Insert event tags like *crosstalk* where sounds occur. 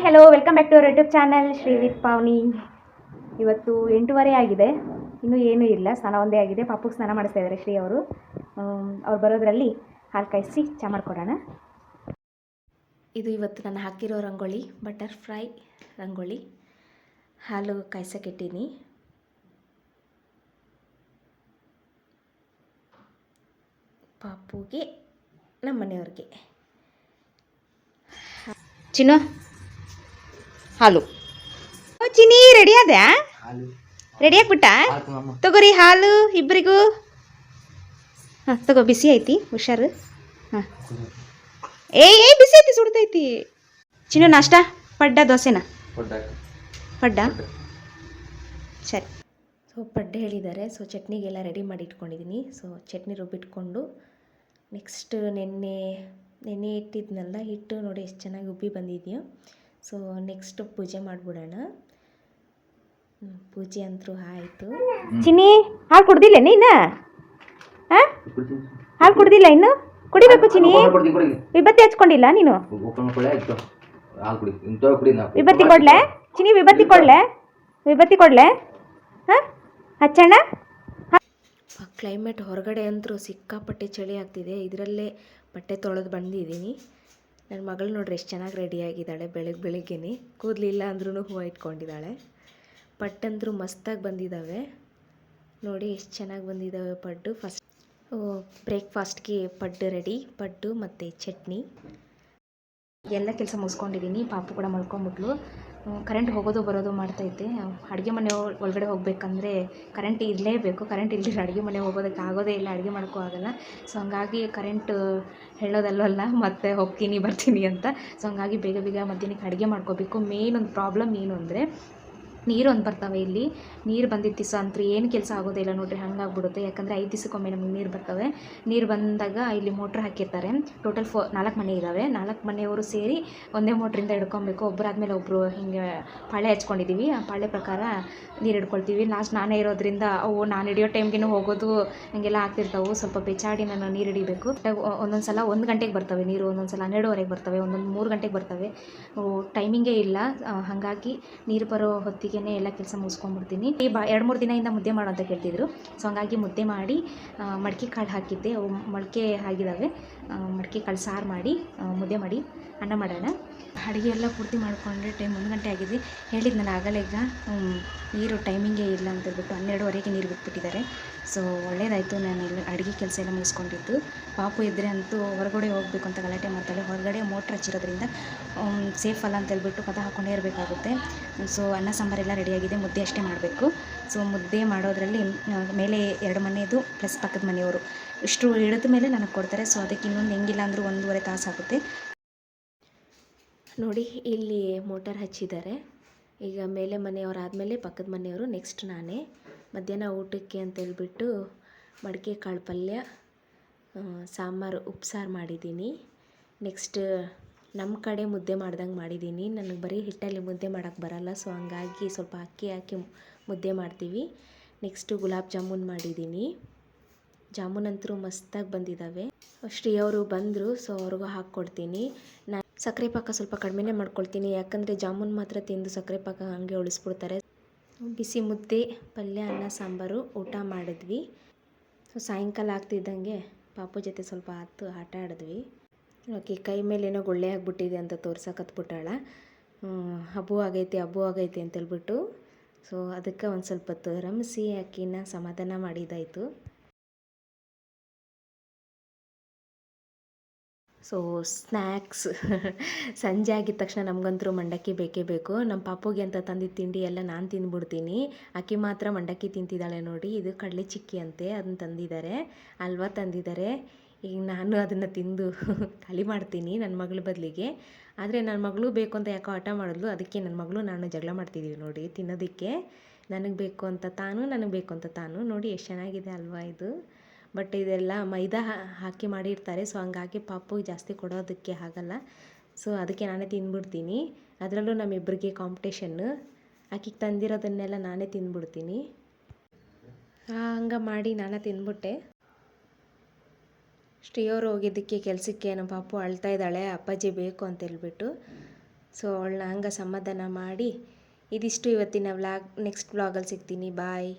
Hi hello welcome back to our YouTube channel Shri with Pavani ಇವತ್ತು ಎಂಟೂವರೆ ಆಗಿದೆ. ಇನ್ನೂ ಏನೂ ಇಲ್ಲ ಸ್ನಾನ ಒಂದೇ ಆಗಿದೆ. ಪಾಪುಗೆ ಸ್ನಾನ ಮಾಡಿಸ್ತಾ ಇದ್ದಾರೆ ಶ್ರೀ ಅವರು. ಅವ್ರು ಬರೋದ್ರಲ್ಲಿ ಹಾಲು ಕಾಯಿಸಿ ಚಾ ಮಾಡಿಕೊಡೋಣ. ಇದು ಇವತ್ತು ನಾನು ಹಾಕಿರೋ ರಂಗೋಳಿ ಬಟರ್ ಫ್ರೈ ರಂಗೋಲಿ. ಹಾಲು ಕಾಯಿಸೋಕ್ಕಿಟ್ಟೀನಿ ಪಾಪುಗೆ ನಮ್ಮ ಮನೆಯವ್ರಿಗೆ ಚಿನ್ನು ಹಾಲು. ಚಿನ್ನಿ ಚಿನಿ ರೆಡಿ ಅದ ರೆಡಿ ಆಗ್ಬಿಟ್ಟ? ತಗೋರಿ ಹಾಲು ಇಬ್ಬರಿಗೂ ಹಾಂ ತಗೋ ಬಿಸಿ ಐತಿ ಹುಷಾರು. ಹಾಂ. ಏಯ್ ಏಯ್ ಬಿಸಿ ಐತಿ ಸುಡ್ತೈತಿ ಚಿನ್ನು ನಾಷ್ಟ? ಪಡ್ಡ ದೋಸೆನಾ? ಪಡ್ಡ. ಸರಿ. ಸೊ ಪಡ್ಡೆ ಹೇಳಿದ್ದಾರೆ. ಸೊ ಚಟ್ನಿಗೆಲ್ಲ ರೆಡಿ ಮಾಡಿ ಇಟ್ಕೊಂಡಿದ್ದೀನಿ ಸೊ ಚಟ್ನಿ ರುಬ್ಬಿಟ್ಕೊಂಡು ನೆಕ್ಸ್ಟ್ ನೆನ್ನೆ ನೆನ್ನೆ ಇಟ್ಟಿದ್ನಲ್ಲ ಹಿಟ್ಟು ನೋಡಿ ಎಷ್ಟು ಚೆನ್ನಾಗಿ ಉಬ್ಬಿ ಬಂದಿದೆಯೋ. ಸೊ ನೆಕ್ಸ್ಟ್ ಪೂಜೆ ಮಾಡಿಬಿಡೋಣ. ಪೂಜೆ ಅಂತೂ ಆಯಿತು. ಚಿನ್ನಿ ಹಾಲು ಕುಡ್ದಿಲ್ಲ ನೀನು ಹಾಂ ಹಾಲು ಕುಡ್ದಿಲ್ಲ ಇನ್ನು? ಕುಡಿಬೇಕು ಚಿನ್ನಿ. ವಿಭತ್ತಿ ಹಚ್ಕೊಂಡಿಲ್ಲ ನೀನು? ವಿಭತ್ತಿ ಕೊಡ್ಲೆ? ಚಿನಿ ವಿಭತ್ತಿ ಕೊಡ್ಲೆ? ವಿಭತ್ತಿ ಕೊಡ್ಲೆ? ಹಾಂ ಹಚ್ಚಣ್ಣ? ಕ್ಲೈಮೇಟ್ ಹೊರಗಡೆ ಅಂತೂ ಸಿಕ್ಕಾಪಟ್ಟೆ ಚಳಿ ಆಗ್ತಿದೆ. ಇದರಲ್ಲೇ ಬಟ್ಟೆ ತೊಳೆದು ಬಂದಿದ್ದೀನಿ. ನನ್ನ ಮಗಳು ನೋಡ್ರಿ ಎಷ್ಟು ಚೆನ್ನಾಗಿ ರೆಡಿಯಾಗಿದ್ದಾಳೆ ಬೆಳಗ್ಗೆ ಬೆಳಿಗ್ಗೆನೆ ಕೂದಲಿಲ್ಲ ಅಂದ್ರೂ ಹೂವು ಇಟ್ಕೊಂಡಿದ್ದಾಳೆ. ಪಟ್ಟಂದ್ರೂ ಮಸ್ತಾಗಿ ಬಂದಿದ್ದಾವೆ ನೋಡಿ ಎಷ್ಟು ಚೆನ್ನಾಗಿ ಬಂದಿದ್ದಾವೆ ಪಡ್ಡು. ಫಸ್ಟ್ ಬ್ರೇಕ್ಫಾಸ್ಟ್ಗೆ ಪಡ್ಡು ರೆಡಿ ಪಡ್ಡು ಮತ್ತು ಚಟ್ನಿ. ಎಲ್ಲ ಕೆಲಸ ಮುಗಿಸ್ಕೊಂಡಿದ್ದೀನಿ ಪಾಪು ಕೂಡ ಮಲ್ಕೊಂಬಿಟ್ಲು. ಕರೆಂಟ್ ಹೋಗೋದು ಬರೋದು ಮಾಡ್ತೈತೆ. ಅಡುಗೆ ಮನೆ ಒಳ- ಒಳಗಡೆ ಹೋಗಬೇಕಂದ್ರೆ ಕರೆಂಟ್ ಇರಲೇಬೇಕು. ಕರೆಂಟ್ ಇಲ್ಲದಿದ್ರೆ ಅಡುಗೆ ಮನೆ ಹೋಗೋದಕ್ಕೆ ಆಗೋದೇ ಇಲ್ಲ, ಅಡುಗೆ ಮಾಡೋಕ್ಕೂ ಆಗಲ್ಲ. ಸೊ ಹಂಗಾಗಿ ಕರೆಂಟ್ ಹೇಳೋದಲ್ವಲ್ಲ ಮತ್ತೆ ಹೋಗ್ತೀನಿ, ಬರ್ತೀನಿ ಅಂತ. ಸೊ ಹಂಗಾಗಿ ಬೇಗ ಬೇಗ ಮಧ್ಯಾಹ್ನಕ್ಕೆ ಅಡುಗೆ ಮಾಡ್ಕೋಬೇಕು. ಮೇಯ್ನ್ ಒಂದು ಪ್ರಾಬ್ಲಮ್ ಏನು ಅಂದರೆ ನೀರು ಒಂದು ಬರ್ತಾವೆ ಇಲ್ಲಿ. ನೀರು ಬಂದಿದ್ದ ದಿವಸ ಅಂತೂ ಏನು ಕೆಲಸ ಆಗೋದಿಲ್ಲ ನೋಡಿರಿ, ಹಂಗಾಗ್ಬಿಡುತ್ತೆ. ಯಾಕಂದರೆ ಐದು ದಿವಸಕ್ಕೊಮ್ಮೆ ನಮಗೆ ನೀರು ಬರ್ತವೆ. ನೀರು ಬಂದಾಗ ಇಲ್ಲಿ ಮೋಟ್ರ್ ಹಾಕಿರ್ತಾರೆ. ಟೋಟಲ್ ಫೋ ನಾಲ್ಕು ಮನೆ ಇದ್ದಾವೆ ನಾಲ್ಕು ಮನೆಯವರು ಸೇರಿ ಒಂದೇ ಮೋಟ್ರಿಂದ ಹಿಡ್ಕೊಬೇಕು. ಒಬ್ಬರಾದ್ಮೇಲೆ ಒಬ್ಬರು ಹಿಂಗೆ ಪಾಳೆ ಹಚ್ಕೊಂಡಿದ್ದೀವಿ ಆ ಪಾಳೆ ಪ್ರಕಾರ ನೀರು ಹಿಡ್ಕೊಳ್ತೀವಿ. ಲಾಸ್ಟ್ ನಾನೇ ಇರೋದ್ರಿಂದ, ಅವು ನಾನು ಹಿಡಿಯೋ ಟೈಮ್ಗೆ ಹೋಗೋದು ಹಂಗೆಲ್ಲ ಆಗ್ತಿರ್ತಾವೆ. ಸ್ವಲ್ಪ ಬೆಚ್ಚಾಡಿ ನಾನು ನೀರು ಹಿಡಿಬೇಕು. ಒಂದೊಂದು ಸಲ ಒಂದು ಗಂಟೆಗೆ ಬರ್ತವೆ ನೀರು, ಒಂದೊಂದು ಸಲ ಹನ್ನೆರಡುವರೆಗೆ ಬರ್ತವೆ, ಒಂದೊಂದು ಮೂರು ಗಂಟೆಗೆ ಬರ್ತವೆ. ಟೈಮಿಂಗೇ ಇಲ್ಲ. ಹಾಗಾಗಿ ನೀರು ಬರೋ ಹೊತ್ತಿಗೆ ಎಲ್ಲ ಕೆಲಸ ಮುಗಿಸ್ಕೊಂಡ್ಬಿಡ್ತೀನಿ. ಈ ಬಾ ಎರಡು ಮೂರು ದಿನದಿಂದ ಮುದ್ದೆ ಮಾಡು ಅಂತ ಕೇಳ್ತಿದ್ರು. ಸೊ ಹಂಗಾಗಿ ಮುದ್ದೆ ಮಾಡಿ ಮಡಿಕೆ ಕಾಳು ಹಾಕಿದ್ದೆ. ಮೊಳಕೆ ಆಗಿದ್ದಾವೆ ಮಡಿಕೆ ಕಾಳು ಸಾರು ಮಾಡಿ ಮುದ್ದೆ ಮಾಡಿ ಅನ್ನ ಮಾಡೋಣ. ಅಡುಗೆ ಎಲ್ಲ ಪೂರ್ತಿ ಮಾಡಿಕೊಂಡ್ರೆ ಟೈಮ್ ಒಂದು ಗಂಟೆ ಆಗಿದೆ. ಹೇಳಿದ್ದು ನಾನು ಆಗಲೇ ಈಗ. ನೀರು ಟೈಮಿಂಗೇ ಇಲ್ಲ ಅಂತ ಹೇಳ್ಬಿಟ್ಟು ಹನ್ನೆರಡುವರೆಗೆ ನೀರು ಬಿಟ್ಬಿಟ್ಟಿದ್ದಾರೆ. ಸೊ ಒಳ್ಳೇದಾಯಿತು. ನಾನು ಇಲ್ಲಿ ಅಡುಗೆ ಕೆಲಸ ಎಲ್ಲ ಮುಗಿಸ್ಕೊಂಡಿದ್ದು. ಪಾಪು ಇದ್ದರೆ ಅಂತೂ ಹೊರಗಡೆ ಹೋಗಬೇಕು ಅಂತ ಗಲಾಟೆ ಮಾಡ್ತಾಳೆ. ಹೊರಗಡೆ ಮೋಟ್ರ್ ಹಚ್ಚಿರೋದ್ರಿಂದ ಸೇಫ್ ಅಲ್ಲ ಅಂತ ಹೇಳ್ಬಿಟ್ಟು ಕದ ಹಾಕ್ಕೊಂಡೇ ಇರಬೇಕಾಗುತ್ತೆ. ಸೊ ಅನ್ನ ಸಾಂಬಾರೆಲ್ಲ ರೆಡಿಯಾಗಿದೆ. ಮುದ್ದೆ ಅಷ್ಟೇ ಮಾಡಬೇಕು. ಸೊ ಮುದ್ದೆ ಮಾಡೋದ್ರಲ್ಲಿ ಮೇಲೆ ಎರಡು ಮನೆಯದು ಪ್ಲಸ್ ಪಕ್ಕದ ಮನೆಯವರು. ಇಷ್ಟು ಹಿಡಿದ ಮೇಲೆ ನನಗೆ ಕೊಡ್ತಾರೆ. ಸೊ ಅದಕ್ಕೆ ಇನ್ನೊಂದು ಹೆಂಗಿಲ್ಲ ಅಂದರೂ ಒಂದೂವರೆ ತಾಸು ಆಗುತ್ತೆ. ನೋಡಿ, ಇಲ್ಲಿ ಮೋಟರ್ ಹಚ್ಚಿದ್ದಾರೆ. ಈಗ ಮೇಲೆ ಮನೆಯವರಾದಮೇಲೆ ಪಕ್ಕದ ಮನೆಯವರು, ನೆಕ್ಸ್ಟ್ ನಾನೇ. ಮಧ್ಯಾಹ್ನ ಊಟಕ್ಕೆ ಅಂತ ಹೇಳ್ಬಿಟ್ಟು ಮಡಿಕೆ ಕಾಳು ಪಲ್ಯ ಸಾಂಬಾರು, ಉಪ್ಸಾರು ಮಾಡಿದ್ದೀನಿ. ನೆಕ್ಸ್ಟ್ ನಮ್ಮ ಕಡೆ ಮುದ್ದೆ ಮಾಡ್ದಂಗೆ ಮಾಡಿದ್ದೀನಿ. ನನಗೆ ಬರೀ ಹಿಟ್ಟಲ್ಲಿ ಮುದ್ದೆ ಮಾಡೋಕ್ಕೆ ಬರಲ್ಲ ಸೊ ಹಂಗಾಗಿ ಸ್ವಲ್ಪ ಅಕ್ಕಿ ಹಾಕಿ ಮುದ್ದೆ ಮಾಡ್ತೀವಿ. ನೆಕ್ಸ್ಟು ಗುಲಾಬ್ ಜಾಮೂನ್ ಮಾಡಿದ್ದೀನಿ. ಜಾಮೂನ್ ಅಂತರೂ ಮಸ್ತಾಗಿ ಬಂದಿದ್ದಾವೆ ಶ್ರೀ ಅವರು ಬಂದರು ಸೊ ಅವ್ರಿಗೂ ಹಾಕ್ಕೊಡ್ತೀನಿ. ನಾನು ಸಕ್ಕರೆ ಪಾಕ ಸ್ವಲ್ಪ ಕಡಿಮೆನೇ ಮಾಡ್ಕೊಳ್ತೀನಿ. ಯಾಕಂದರೆ ಜಾಮೂನ್ ಮಾತ್ರ ತಿಂದು ಸಕ್ಕರೆ ಪಾಕ ಹಾಗೆ ಉಳಿಸ್ಬಿಡ್ತಾರೆ ಬಿಸಿ ಮುದ್ದೆ, ಪಲ್ಯ, ಅನ್ನ, ಸಾಂಬಾರು ಊಟ ಮಾಡಿದ್ವಿ. ಸೊ ಸಾಯಂಕಾಲ ಆಗ್ತಿದ್ದಂಗೆ ಪಾಪು ಜೊತೆ ಸ್ವಲ್ಪ ಹತ್ತು ಆಟ ಆಡಿದ್ವಿ. ಓಕೆ, ಕೈ ಮೇಲೇನೋ ಗುಳ್ಳೆ ಆಗಿಬಿಟ್ಟಿದೆ ಅಂತ ತೋರ್ಸಕತ್ಬಿಟ್ಟಾಳ ಹಬ್ಬು ಆಗೈತಿ ಹಬ್ಬು ಆಗೈತಿ ಅಂತೇಳ್ಬಿಟ್ಟು. ಸೊ ಅದಕ್ಕೆ ಒಂದು ಸ್ವಲ್ಪ ರಮಿಸಿ ಆಕಿನ ಸಮಾಧಾನ ಮಾಡಿದ್ದಾಯಿತು. ಸೊ ಸ್ನ್ಯಾಕ್ಸ್ *laughs* ಸಂಜೆ ಆಗಿದ ತಕ್ಷಣ ನಮಗಂತೂ ಮಂಡಕ್ಕಿ ಬೇಕೇ ಬೇಕು. ನಮ್ಮ ಪಾಪುಗೆ ಅಂತ ತಂದಿದ್ದ ತಿಂಡಿ ಎಲ್ಲ ನಾನು ತಿಂದ್ಬಿಡ್ತೀನಿ ಆಕೆ ಮಾತ್ರ ಮಂಡಕ್ಕಿ ತಿಂತಿದ್ದಾಳೆ ನೋಡಿ. ಇದು ಕಡಲೆ ಚಿಕ್ಕಿ ಅಂತೆ ಅದನ್ನ ತಂದಿದ್ದಾರೆ ಅಲ್ವಾ ತಂದಿದ್ದಾರೆ ಈಗ ನಾನು ಅದನ್ನು ತಿಂದು *laughs* ಖಾಲಿ ಮಾಡ್ತೀನಿ ನನ್ನ ಮಗಳ ಬದಲಿಗೆ. ಆದರೆ ನನ್ನ ಮಗಳು ಬೇಕು ಅಂತ ಯಾಕೋ ಆಟ ಮಾಡಿದ್ಲು. ಅದಕ್ಕೆ ನನ್ನ ಮಗಳು ನಾನು ಜಗಳ ಮಾಡ್ತಿದ್ದೀವಿ ನೋಡಿ ತಿನ್ನೋದಕ್ಕೆ. ನನಗೆ ಬೇಕು ಅಂತ ತಾನು, ನನಗೆ ಬೇಕು ಅಂತ ತಾನು. ನೋಡಿ ಎಷ್ಟು ಚೆನ್ನಾಗಿದೆ ಅಲ್ವಾ ಇದು. ಬಟ್ ಇದೆಲ್ಲ ಮೈದಾ ಹಾಕಿ ಮಾಡಿರ್ತಾರೆ. ಸೊ ಹಂಗಾಗಿ ಪಾಪುಗೆ ಜಾಸ್ತಿ ಕೊಡೋದಕ್ಕೆ ಆಗಲ್ಲ. ಸೊ ಅದಕ್ಕೆ ನಾನೇ ತಿಂದ್ಬಿಡ್ತೀನಿ ಅದರಲ್ಲೂ ನಮ್ಮಿಬ್ಬರಿಗೆ ಕಾಂಪಿಟೇಷನ್ನು ಆಕಿಗೆ ತಂದಿರೋದನ್ನೆಲ್ಲ ನಾನೇ ತಿಂದ್ಬಿಡ್ತೀನಿ ಹಂಗೆ ಮಾಡಿ ನಾನೇ ತಿಂದ್ಬಿಟ್ಟೆ ಶ್ರೀಯವರು ಹೋಗಿದ್ದಕ್ಕೆ ಕೆಲಸಕ್ಕೆ ನಮ್ಮ ಪಾಪು ಅಳ್ತಾ ಇದ್ದಾಳೆ. ಅಪ್ಪಾಜಿ ಬೇಕು ಅಂತ ಹೇಳ್ಬಿಟ್ಟು. ಸೊ ಅವಳನ್ನ ಹಂಗೆ ಸಮಾಧಾನ ಮಾಡಿ. ಇದಿಷ್ಟು ಇವತ್ತಿನ ವ್ಲಾಗ್. ನೆಕ್ಸ್ಟ್ ವ್ಲಾಗಲ್ಲಿ ಸಿಗ್ತೀನಿ. ಬಾಯ್